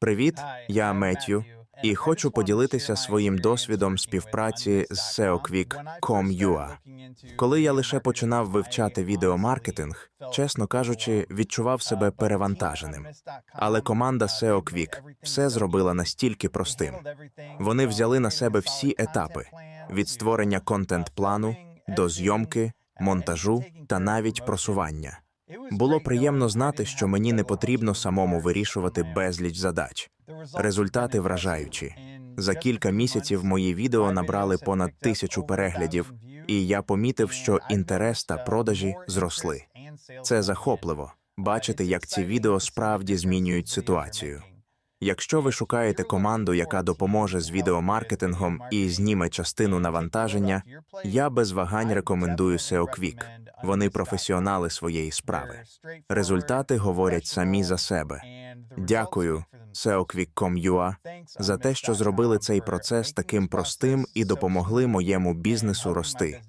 Привіт, я Меттью, і хочу поділитися своїм досвідом співпраці з SEOquick.com.ua. Коли я лише починав вивчати відеомаркетинг, чесно кажучи, відчував себе перевантаженим. Але команда SEOquick все зробила настільки простим. Вони взяли на себе всі етапи від створення контент-плану до зйомки, монтажу та навіть просування. Було приємно знати, що мені не потрібно самому вирішувати безліч задач. Результати вражаючі. За кілька місяців мої відео набрали понад тисячу переглядів, і я помітив, що інтерес та продажі зросли. Це захопливо бачити, як ці відео справді змінюють ситуацію. Якщо ви шукаєте команду, яка допоможе з відеомаркетингом і зніме частину навантаження, я без вагань рекомендую SEOquick. Вони професіонали своєї справи. Результати говорять самі за себе. Дякую, SEOquick.com.ua, за те, що зробили цей процес таким простим і допомогли моєму бізнесу рости.